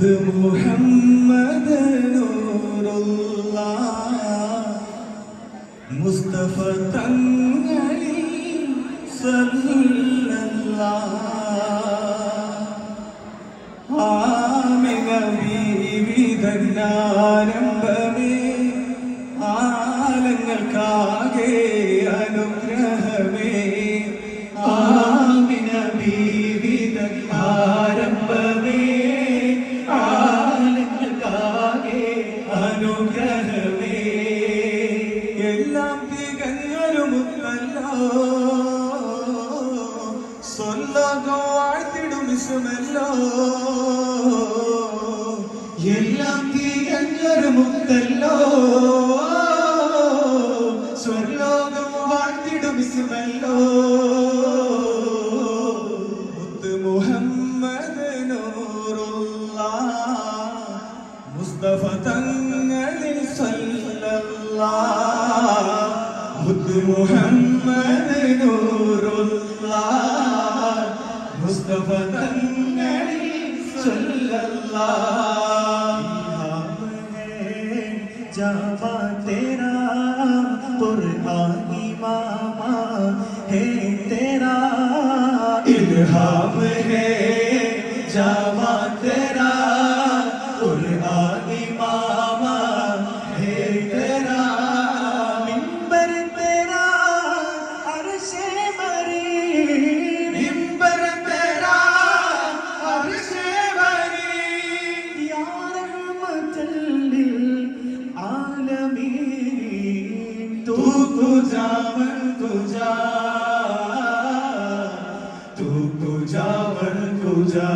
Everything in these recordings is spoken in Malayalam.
മുത്ത് മുഹമ്മദ് മുസ്തഫ തങ്ങളിൽ ഇസുമല്ലോ എല്ലാം തികഞ്ഞൊരു മുത്തല്ലോ. സ്വർലോകം വാഴ്ത്തിടും വിശുമല്ലോ മുത്ത് മുഹമ്മദ് നൂറുള്ള മുസ്തഫ തങ്ങളിൽ സല്ലല്ലാ മുത്ത് മുഹമ്മദ് جامع تیرا قرآنی ماما ہے تیرا الہام ہے جامع تیرا तू तुझा मन तुझा तू तुझा मन तुझा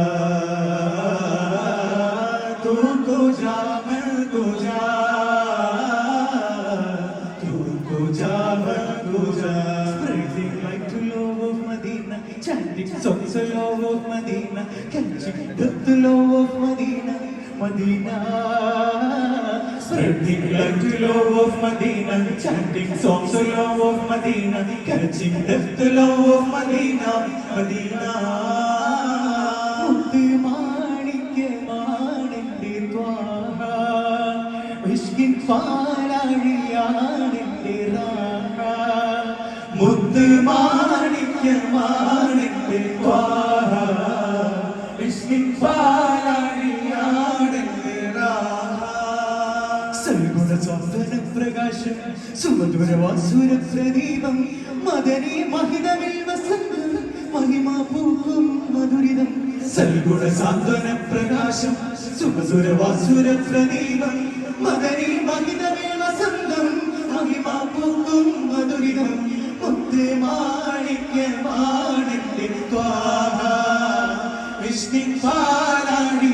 तू तुझा मन तुझा तू तुझा मन तुझा Spreading like to love of Medina, chanting songs of love of Medina, catching the love of Medina, Medina. Spreading light to love of Medina, chanting songs to love of Medina, catching death to love of Medina, Medina. മുത്ത് മാണിക്യമാണെന്റെ ത്വാഹ, പ്രകാശം സുമധുര വാസുര പ്രദീപം മദനീ മഹിതമിൽ വസന്തം മഹിമ പൂക്കും മധുരിതം. സൽഗുണ സാന്ത്വന പ്രകാശം സുമധുര വാസുര പ്രദീപം മദനീ മഹിതമിൽ വസന്തം മഹിമ പൂക്കും മധുരിതം. മുത്തേ മാണിക്യ മാണിക്യ വിഷ്ണു പാലാടിയാടിന്റെ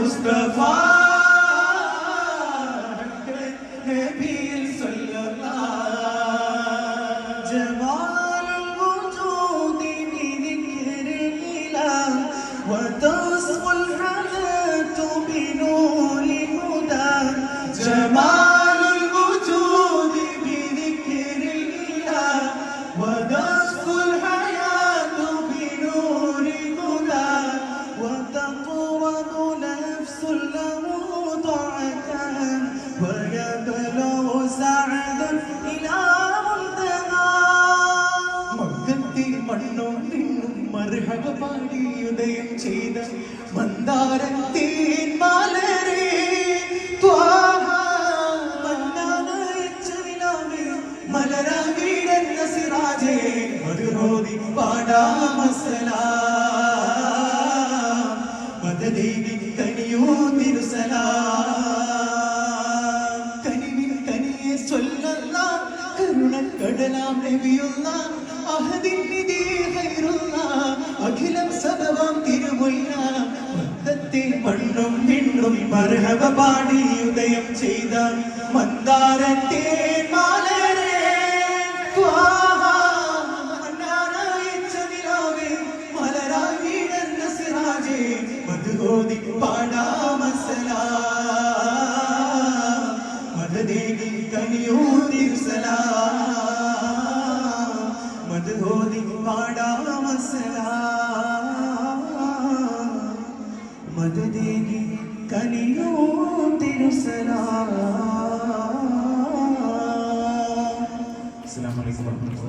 مصطفى نبي جمال الوجود بذكر الإله وتصفى الحياة بنور മക്കത്തിൽ മണ്ണോ പിണ്ണും മറുഹക പാടി ഉദയം ചെയ്ത മന്ദാരത്തേൻ മലരെ മലരാകിടന്ന സിറാജേ മറുഹോതി പാടാ മസലാ. മതദേവി അഹദലാം നബിയുള്ള അഹദിന്നിതേ ഹൈറുള്ള അഖിലം സദവം തിരുമുല്ല. മദ്ദത്തെ മണ്ണും വിണ്ണും മർഹബ പാടി ഉദയം ചെയ്ത മന്ദാരത്തെ മാലരെ. മധുഹോതി പാടാമസലാ മധുദേവി കനിയോതിർസലാ മധുഹോതി മദദേവി കനിയോതിർസലാ അസ്സലാമു അലൈക്കും വറഹ്മത്തുള്ളാഹി